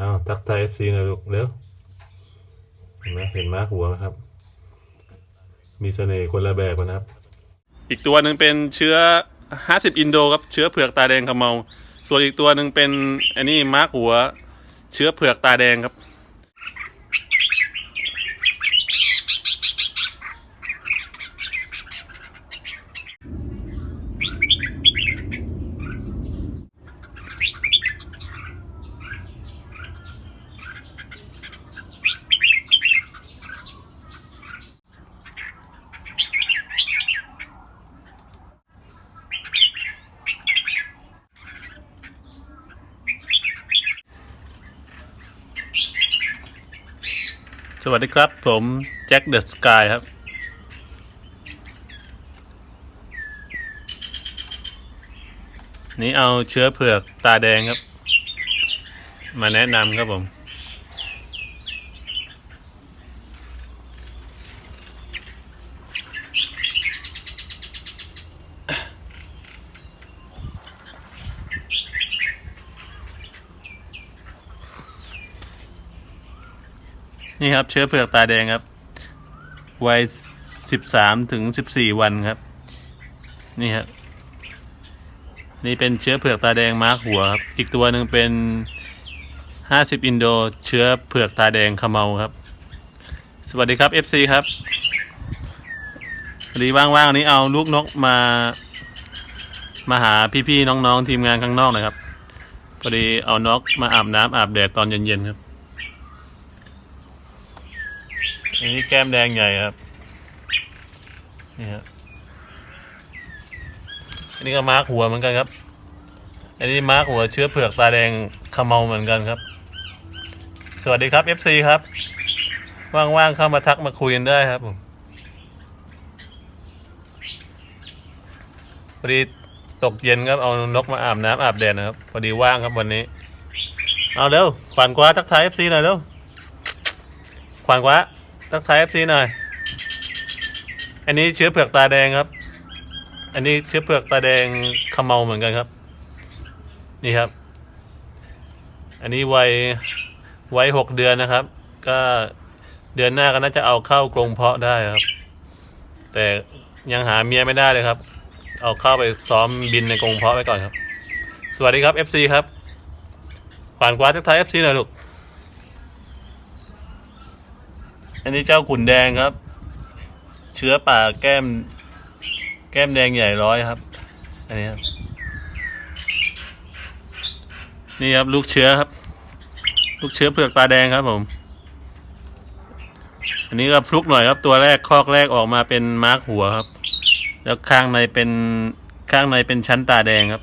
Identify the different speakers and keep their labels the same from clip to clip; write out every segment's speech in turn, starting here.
Speaker 1: อ้าวทักทายเอฟซีหน่อยลูกเร็วเห็นไหมเห็นมาร์คหัวไหมครับ มีเสน่ห์คนละแบบนะครับ อีกตัวหนึ่งเป็นเชื้อ 50 อินโดครับเชื้อเผือกตาแดงขมเมา ส่วนอีกตัวหนึ่งเป็นอันนี้มาร์คหัว เชื้อเผือกตาแดงครับ วัสดีครับ ผมแจ็คเดอะสกายครับ นี่เอาเชื้อเผือกตาแดงครับ มาแนะนำครับผม นี่ครับเชื้อเผือกตาแดงครับ วัยสิบสามถึงสิบสี่วันครับ นี่ครับนี่เป็นเชื้อเผือกตาแดงมาร์กหัวครับ อีกตัวหนึ่งเป็นห้าสิบอินโดเชื้อเผือกตาแดงขมเมาครับ สวัสดีครับ FC ครับพอดีว่างๆวันนี้เอาลูกนกมามาหาพี่ๆน้องๆทีมงานข้างนอกนะครับพอดีเอานกมาอาบน้ำอาบแดดตอนเย็นๆครับ อันนี้แก้มแดงใหญ่ครับ นี่ครับอันนี้ก็มาร์กหัวเหมือนกันครับ อันนี้มาร์กหัวเชื้อเผือกตาแดงขมเมาเหมือนกันครับ สวัสดีครับ FC ครับ ว่างๆเข้ามาทักมาคุยกันได้ครับผมพอดีตกเย็นครับเอานกมาอาบน้ำอาบแดดนะครับพอดีว่างครับวันนี้ เอาเร็วขวานกว้าทักทาย FC หน่อยเร็วขวานกว้า ทักทายเอฟซีหน่อย อันนี้เชื้อเผือกตาแดงครับ อันนี้เชื้อเผือกตาแดงขมเมาเหมือนกันครับ นี่ครับ อันนี้วัยวัยหกเดือนนะครับ ก็เดือนหน้าก็น่าจะเอาเข้ากรงเพาะได้ครับ แต่ยังหาเมียไม่ได้เลยครับ เอาเข้าไปซ้อมบินในกรงเพาะไว้ก่อนครับ สวัสดีครับ FC ครับผ่านกว่าทักทาย FC หน่อยลูก อันนี้เจ้าขุนแดงครับ เชื้อป่าแก้ม แก้มแดงใหญ่ร้อยครับ อันนี้ครับ นี่ครับ ลูกเชื้อครับ ลูกเชื้อเผือกตาแดงครับผม อันนี้ก็ฟลุกหน่อยครับ ตัวแรกคอกแรกออกมาเป็นมาร์กหัวครับ แล้วข้างในเป็นข้างในเป็นชั้นตาแดงครับ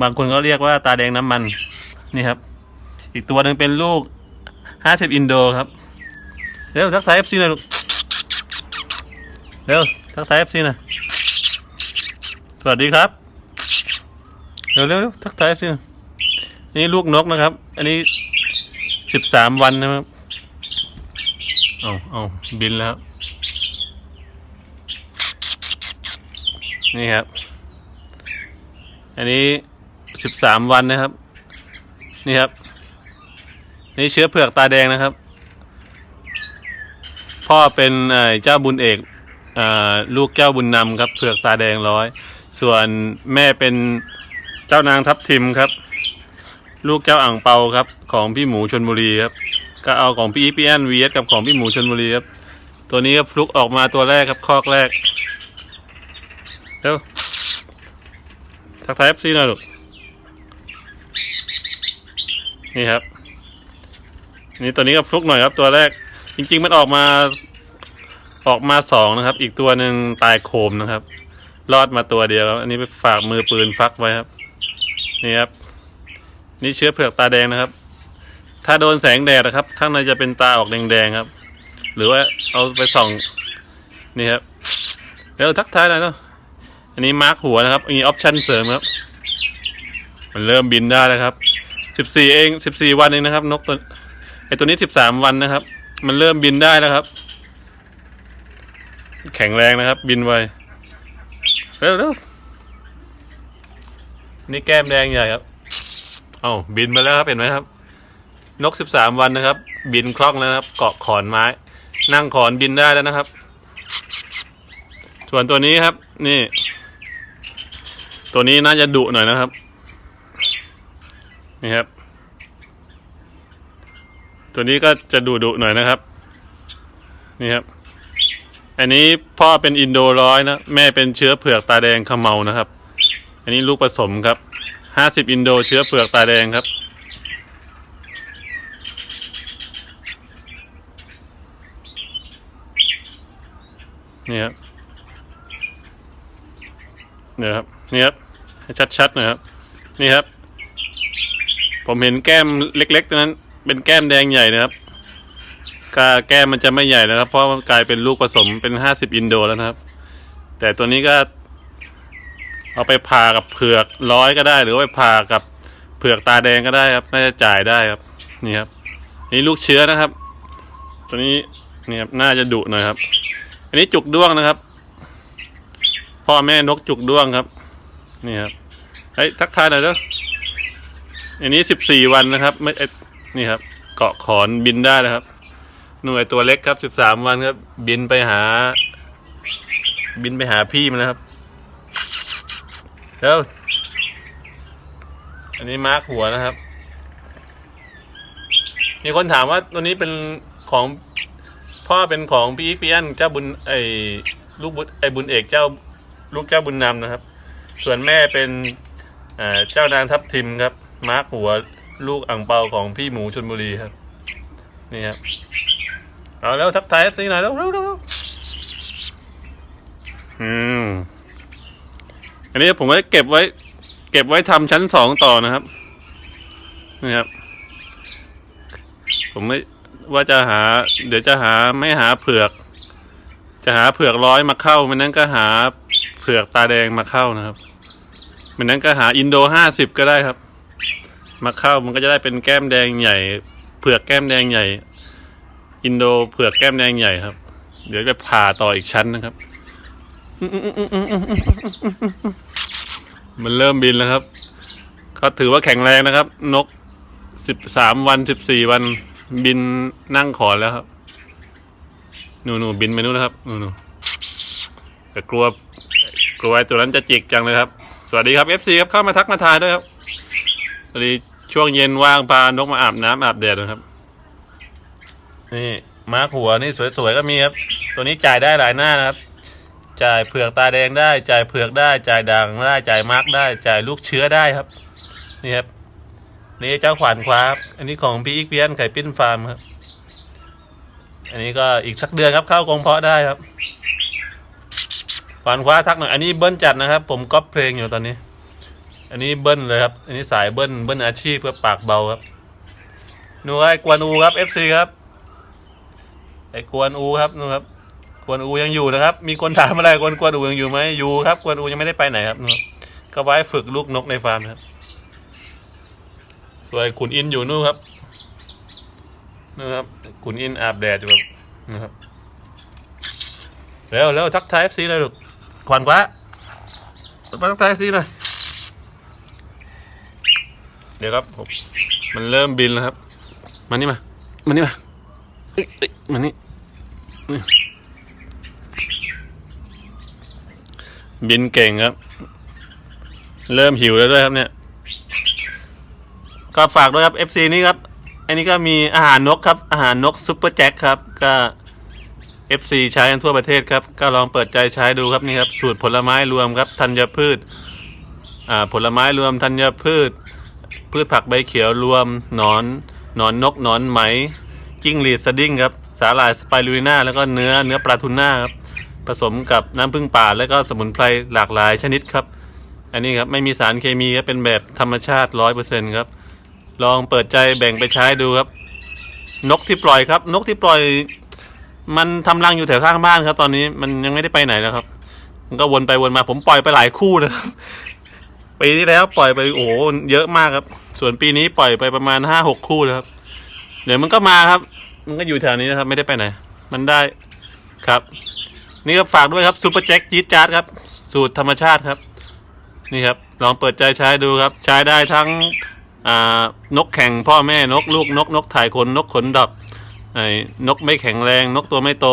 Speaker 1: บางคนก็เรียกว่าตาแดงน้ำมัน นี่ครับ อีกตัวหนึ่งเป็นลูกห้าสิบอินโดครับ เร็วทักทายเอฟซีหน่อยลูกเร็วทักทายเอฟซีหน่อยสวัสดีครับเร็วเร็วเร็วทักทายเอฟซีหน่อยนี่ลูกนกนะครับ อันนี้สิบสามวันนะครับเอาเอาบินแล้วนี่ครับ อันนี้สิบสามวันนะครับ นี่ครับ นี่เชื้อเผือกตาแดงนะครับ พ่อเป็นเจ้าบุญเอกอลูกเจ้าบุญนำครับเผือกตาแดงร้อย ส่วนแม่เป็นเจ้านางทับทิมครับ ลูกเจ้าอ่างเปาครับ ของพี่หมูชนบุรีครับก็เอาของพี่อีพีแอนวีเอสกับของพี่หมูชนบุรีครับตัวนี้ครับฟลุกออกมาตัวแรกครับคอกแรกเร็วทักทายเอฟซีหน่อยลูกนี่ครับ นี่ตัวนี้ก็ฟลุกหน่อยครับตัวแรก จริง ๆ มันออกมาออกมาสองนะครับ อีกตัวหนึ่งตายโคมนะครับ รอดมาตัวเดียวครับอันนี้ไปฝากมือปืนฟักไว้ครับ นี่ครับ นี่เชื้อเผือกตาแดงนะครับ ถ้าโดนแสงแดดนะครับ ข้างในจะเป็นตาออกแดงๆครับ หรือว่าเอาไปส่องนี่ครับเดี๋ยวทักทายหน่อยเนาะอันนี้มาร์กหัวนะครับมีออปชั่นเสริมครับ มันเริ่มบินได้แล้วครับสิบสี่เองสิบสี่วันเองนะครับ นกตัวไอตัวนี้สิบสามวันนะครับ มันเริ่มบินได้แล้วครับ แข็งแรงนะครับ บินไวเร็วเร็วนี่แก้มแดงใหญ่ครับ เอ้าบินมาแล้วครับเห็นไหมครับ นกสิบสามวันนะครับ บินคล่องแล้วครับ เกาะขอนไม้ นั่งขอนบินได้แล้วนะครับ ส่วนตัวนี้ครับ นี่ ตัวนี้น่าจะดุหน่อยนะครับ นี่ครับ ตัวนี้ก็จะดุดุหน่อยนะครับ นี่ครับ อันนี้พ่อเป็นอินโดร้อยนะ แม่เป็นเชื้อเผือกตาแดงขมเมานะครับ อันนี้ลูกผสมครับห้าสิบอินโดเชื้อเผือกตาแดงครับ นี่ครับเนี่ยครับนี่ครับให้ชัดๆนะครับ นี่ครับ ผมเห็นแก้มเล็กๆตรงนั้น เป็นแก้มแดงใหญ่นะครับกาแก้มมันจะไม่ใหญ่นะครับ เพราะมันกลายเป็นลูกผสมเป็นห้าสิบอินโดแล้วนะครับ แต่ตัวนี้ก็ เอาไปผ่ากับเผือกร้อยก็ได้ หรือว่าไปผ่ากับเผือกตาแดงก็ได้ครับ น่าจะจ่ายได้ครับ นี่ครับ นี่ลูกเชื้อนะครับ ตัวนี้นี่ครับน่าจะดุหน่อยครับ อันนี้จุกด้วงนะครับ พ่อแม่นกจุกด้วงครับ นี่ครับเฮ้ยทักทายหน่อยเด้ออันนี้สิบสี่วันนะครับไม่ นี่ครับ เกาะขอนบินได้นะครับ หน่วยตัวเล็กครับสิบสามวันครับ บินไปหา บินไปหาพี่มันนะครับแล้วอันนี้มาร์คหัวนะครับ มีคนถามว่าตัวนี้เป็นของพ่อเป็นของพี่อีกพี่อันเจ้าบุญไอ้ลูกบุญไอ้บุญเอกเจ้าลูกเจ้าบุญนำนะครับ ส่วนแม่เป็นเอ่อเจ้านางทับทิมครับ มาร์คหัว ลูกอ่างเปาของพี่หมูชนบุรีครับ นี่ครับเอาแล้วทักทายเอฟซีหน่อยแล้วเร็วเร็วอืมอันนี้ผมไว้เก็บไว้ เก็บไว้ทำชั้นสองต่อนะครับนี่ครับ ผมไม่ว่าจะหา เดี๋ยวจะหาไม่หาเผือก จะหาเผือกร้อยมาเข้ามันนั้นก็หาเผือกตาแดงมาเข้านะครับมันนั้นก็หาอินโดห้าสิบก็ได้ครับ มาเข้ามันก็จะได้เป็นแก้มแดงใหญ่ เผือกแก้มแดงใหญ่ อินโดเผือกแก้มแดงใหญ่ครับ เดี๋ยวจะผ่าต่ออีกชั้นนะครับ มันเริ่มบินแล้วครับ ก็ถือว่าแข็งแรงนะครับ นกสิบสามวันสิบสี่วันบินนั่งขอนแล้วครับหนูหนูบินไปนู่นนะครับหนูหนูแต่กลัวกลัวไอ้ตัวนั้นจะจิกจังเลยครับ สวัสดีครับ FC ครับเข้ามาทักมาทายด้วยครับสวัสดี ช่วงเย็นว่างพานกมาอาบน้ำอาบแดดนะครับ นี่ม้าหัวนี่สวยๆก็มีครับ ตัวนี้จ่ายได้หลายหน้านะครับ จ่ายเผือกตาแดงได้ จ่ายเผือกได้ จ่ายด่างได้ จ่ายมาร์กได้ จ่ายลูกเชื้อได้ครับ นี่ครับ นี่เจ้าขวานคว้าครับอันนี้ของพี่อีกเพียนไข่ปิ้นฟาร์มครับ อันนี้ก็อีกสักเดือนครับเข้ากรงเพาะได้ครับขวานคว้าทักหน่อย อันนี้เบิ้ลจัดนะครับ ผมก๊อปเพลงอยู่ตอนนี้ อันนี้เบิ้ลเลยครับ อันนี้สายเบิ้ลเบิ้ลอาชีพเพื่อปากเบาครับนูไอ้กวนอูครับ FC ครับไอ้กวนอูครับนูครับกวนอูยังอยู่นะครับ มีคนถามอะไรกวนกวนอูยังอยู่ไหมอยู่ครับกวนอูยังไม่ได้ไปไหนครับนูก็ไว้ฝึกลูกนกในฟาร์มครับส่วนขุนอินอยู่นู่นครับนู่นครับขุนอินอาบแดดอยู่ครับนะครับเร็วเร็วทักทายเอฟซีเลยลูกขวัญกว่ามาทักทายเอฟซีหน่อย เดี๋ยวครับผมมันเริ่มบินแล้วครับ มานี่มา มานี่มาเอ้ยเอ้ยมานี่นี่บินเก่งครับ เริ่มหิวแล้วด้วยครับเนี่ย ก็ฝากด้วยครับ FC นี่ครับ อันนี้ก็มีอาหารนกครับ อาหารนกซุปเปอร์แจ็คครับ ก็ FC ใช้กันทั่วประเทศครับ ก็ลองเปิดใจใช้ดูครับนี่ครับ สูตรผลไม้รวมครับธัญพืช อ่า ผลไม้รวมธัญพืช พืชผักใบเขียวรวมหนอนหนอนนกหนอนไหม จิ้งหรีดสดิ้งครับ สาหร่ายสไปรูลิน่าแล้วก็เนื้อเนื้อปลาทูน่าครับ ผสมกับน้ำผึ้งป่าแล้วก็สมุนไพรหลากหลายชนิดครับ อันนี้ครับไม่มีสารเคมีครับเป็นแบบธรรมชาติร้อยเปอร์เซ็นครับ ลองเปิดใจแบ่งไปใช้ดูครับ นกที่ปล่อยครับ นกที่ปล่อย มันทำรังอยู่แถวข้างบ้านครับ ตอนนี้มันยังไม่ได้ไปไหนแล้วครับ มันก็วนไปวนมาผมปล่อยไปหลายคู่นะครับ ปีที่แล้วปล่อยไปโอ้โหเยอะมากครับ ส่วนปีนี้ปล่อยไปประมาณห้าหกคู่แล้วครับ เดี๋ยวมันก็มาครับ มันก็อยู่แถวนี้นะครับ ไม่ได้ไปไหน มันได้ครับ นี่ครับฝากด้วยครับซูเปอร์แจ็คจี๊ดจ๊าดครับ สูตรธรรมชาติครับ นี่ครับ ลองเปิดใจใช้ดูครับ ใช้ได้ทั้งนกแข่งพ่อแม่นกลูกนกนกถ่ายขนนกขนดับไอ้นกไม่แข็งแรง นกตัวไม่โต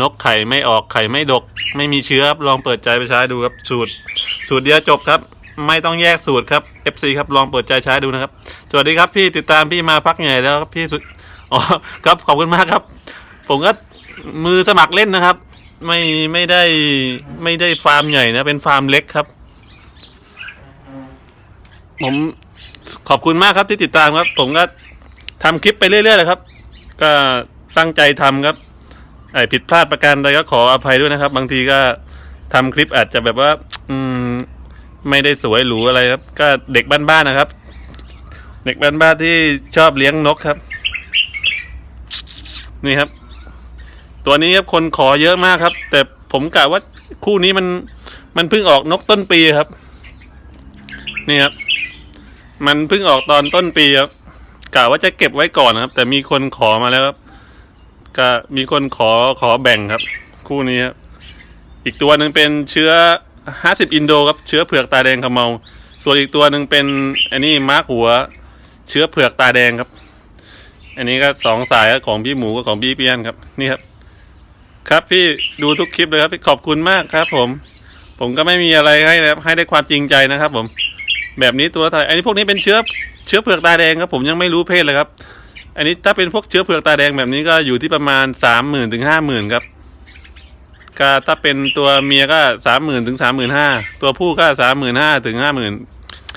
Speaker 1: นกไข่ไม่ออกไข่ไม่ดก ไม่มีเชื้อครับลองเปิดใจไปใช้ดูครับสูตร สูตรเดียวจบครับ ไม่ต้องแยกสูตรครับ FC ครับลองเปิดใจใช้ดูนะครับ สวัสดีครับพี่ติดตามพี่มาพักใหญ่แล้วครับพี่สุดอ๋อครับขอบคุณมากครับ ผมก็มือสมัครเล่นนะครับ ไม่ไม่ได้ไม่ได้ฟาร์มใหญ่นะ เป็นฟาร์มเล็กครับ ผมขอบคุณมากครับที่ติดตามครับ ผมก็ทำคลิปไปเรื่อยๆเลยครับ ก็ตั้งใจทำครับไอผิดพลาดประการใดก็ขออภัยด้วยนะครับ บางทีก็ทำคลิปอาจจะแบบว่า อืม ไม่ได้สวยหรูอะไรครับ ก็เด็กบ้านๆนะครับ เด็กบ้านๆที่ชอบเลี้ยงนกครับ นี่ครับ ตัวนี้ครับคนขอเยอะมากครับ แต่ผมกะว่าคู่นี้มันมันเพิ่งออกนกต้นปีครับ นี่ครับ มันเพิ่งออกตอนต้นปีครับกะว่าจะเก็บไว้ก่อนนะครับ แต่มีคนขอมาแล้วครับก็มีคนขอขอแบ่งครับ คู่นี้ครับอีกตัวหนึ่งเป็นเชื้อ ห้าสิบอินโดครับเชื้อเผือกตาแดงขมเมาส่วนอีกตัวหนึ่งเป็นอันนี้มาร์กหัว เชื้อเผือกตาแดงครับ อันนี้ก็สองสายครับของพี่หมูกับของพี่เปียนครับนี่ครับ ครับพี่ดูทุกคลิปเลยครับพี่ขอบคุณมากครับ ผม ผมก็ไม่มีอะไรให้นะครับให้ได้ความจริงใจนะครับ ผม แบบนี้ตัวละเท่าไหร่อันนี้พวกนี้เป็นเชื้อเชื้อเผือกตาแดงครับ ผมยังไม่รู้เพศเลยครับ อันนี้ถ้าเป็นพวกเชื้อเผือกตาแดงแบบนี้ก็อยู่ที่ประมาณสามหมื่นถึงห้าหมื่นครับ ก็ถ้าเป็นตัวเมียก็สามหมื่นถึงสามหมื่นห้าตัวผู้ก็สามหมื่นห้าถึงห้าหมื่น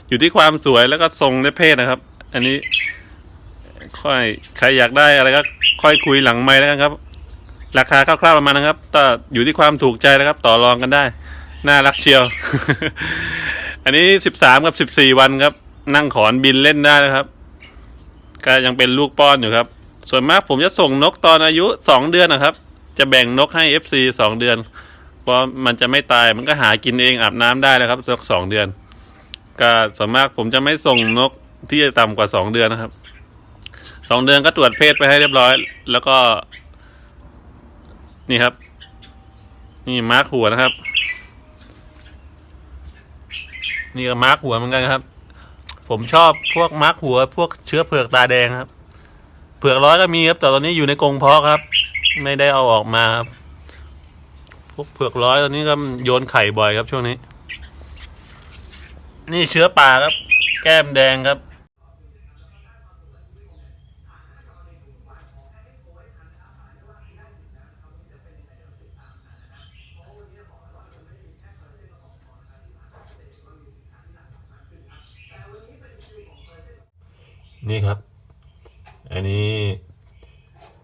Speaker 1: อยู่ที่ความสวยแล้วก็ทรงและเพศนะครับ อันนี้ ค่อยใครอยากได้อะไรก็ค่อยคุยหลังไม้แล้วกันครับ ราคาคร่าวๆประมาณนะครับต่อยู่ที่ความถูกใจนะครับ ต่อรองกันได้ น่ารักเชียว อันนี้สิบสามกับสิบสี่วันครับ นั่งขอนบินเล่นได้นะครับ ก็ยังเป็นลูกป้อนอยู่ครับ ส่วนมากผมจะส่งนกตอนอายุสองเดือนนะครับ จะแบ่งนกให้ FC สองเดือน เพราะมันจะไม่ตายมันก็หากินเองอาบน้ำได้นะครับสักสองเดือน ก็ส่วนมากผมจะไม่ส่งนกที่จะต่ำกว่าสองเดือนนะครับสองเดือนก็ตรวจเพศไปให้เรียบร้อย แล้วก็ นี่ครับ นี่มาร์คหัวนะครับ นี่ก็มาร์คหัวเหมือนกันครับ ผมชอบพวกมาร์คหัว พวกเชื้อเผือกตาแดงครับ เผือกร้อยก็มีครับแต่ตอนนี้อยู่ในกรงเพาะครับ ไม่ได้เอาออกมาครับพวกเผือกร้อยตอนนี้ก็โยนไข่บ่อยครับช่วงนี้ นี่เชื้อป่าครับ แก้มแดงครับนี่ครับ อันนี้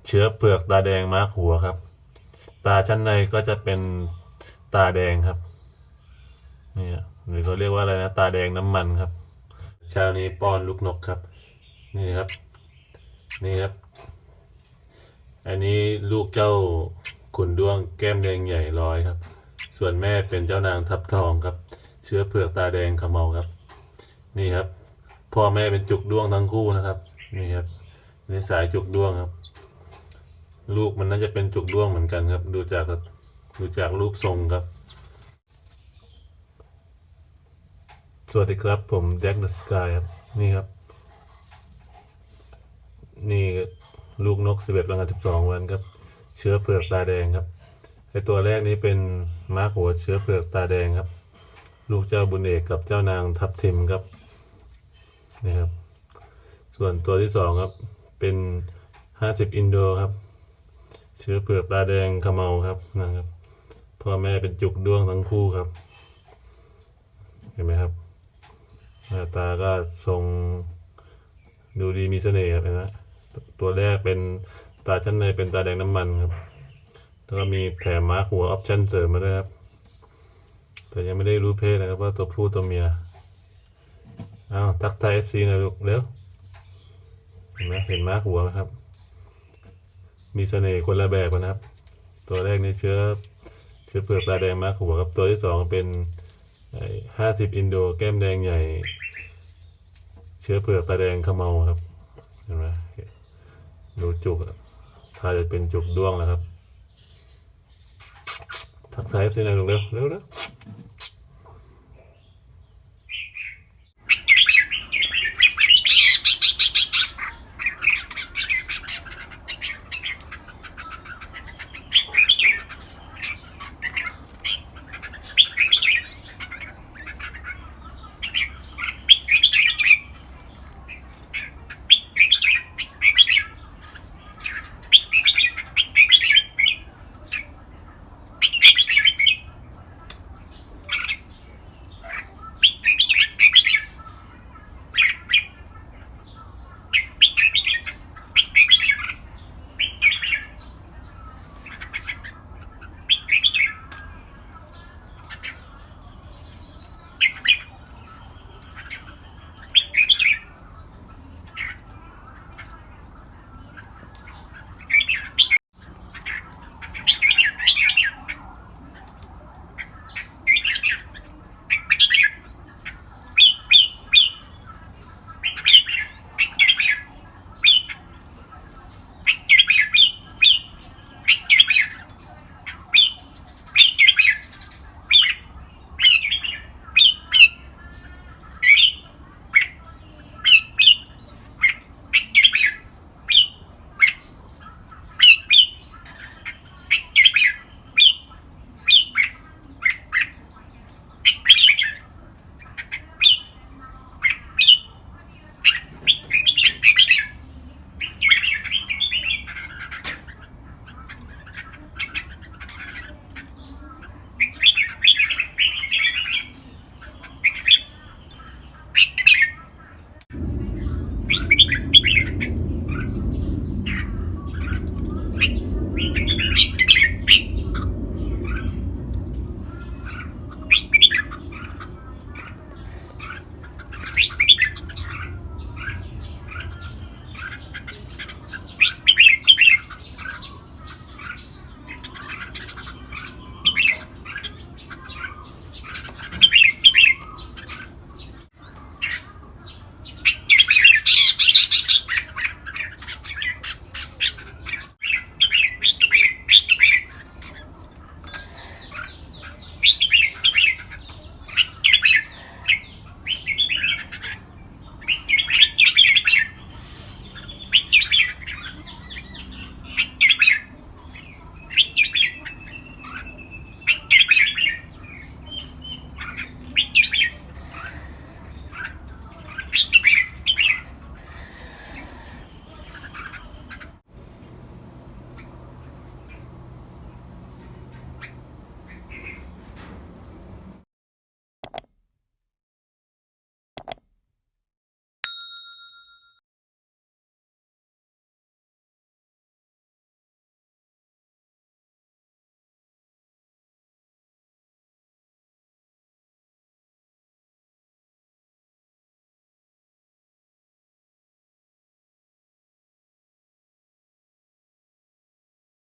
Speaker 1: เชื้อเปลือกตาแดงมาร์คหัวครับ ตาชั้นในก็จะเป็นตาแดงครับนี่ครับหรือเขาเรียกว่าอะไรนะ ตาแดงน้ำมันครับเช้านี้ป้อนลูกนกครับ นี่ครับ นี่ครับ อันนี้ลูกเจ้าขุนด้วงแก้มแดงใหญ่ร้อยครับ ส่วนแม่เป็นเจ้านางทับทองครับ เชื้อเผือกตาแดงขมเมาครับ นี่ครับ พ่อแม่เป็นจุกด้วงทั้งคู่นะครับ นี่ครับนี่สายจุกด้วงครับ ลูกมันน่าจะเป็นจุกด้วงเหมือนกันครับ ดูจากดูจากรูปทรงครับ สวัสดีครับผมแจ็คเดอะสกายครับ นี่ครับ นี่ลูกนกสิบเอ็ดวันกับสิบสองวันครับ เชื้อเผือกตาแดงครับไอตัวแรกนี้เป็นม้าหัวเชื้อเผือกตาแดงครับ ลูกเจ้าบุญเอกกับเจ้านางทับทิมครับนี่ครับ ส่วนตัวที่สองครับเป็นห้าสิบอินโดครับ เชื้อเปลือกตาแดงขมเมาครับนะครับพ่อแม่เป็นจุกด้วงทั้งคู่ครับ เห็นไหมครับหน้าตาก็ทรงดูดีมีเสน่ห์ครับนไหมตัวแรกเป็นตาชั้นในเป็นตาแดงน้ำมันครับ แล้วก็มีแถมมาร์คหัวออปชั่นเสริมมาด้วยครับ แต่ยังไม่ได้รู้เพศนะครับว่าตัวผู้ตัวเมียอ้าวทักทายเอฟซีหน่อยลูกเร็วเห็นไหมเห็นมาร์คหัวไหมครับ มีเสน่ห์คนละแบบนะครับ ตัวแรกนี่เชื้อเชื้อเปลือกตาแดงมาหัวครับตัวที่สองเป็นห้าสิบอินโดแก้มแดงใหญ่ เชื้อเปลือกตาแดงขมเมาครับเห็นไหมดูจุกถ้าจะเป็นจุกด้วงแล้วครับทักทายเอฟซีหน่อยลูกเร็วเร็วเร็ว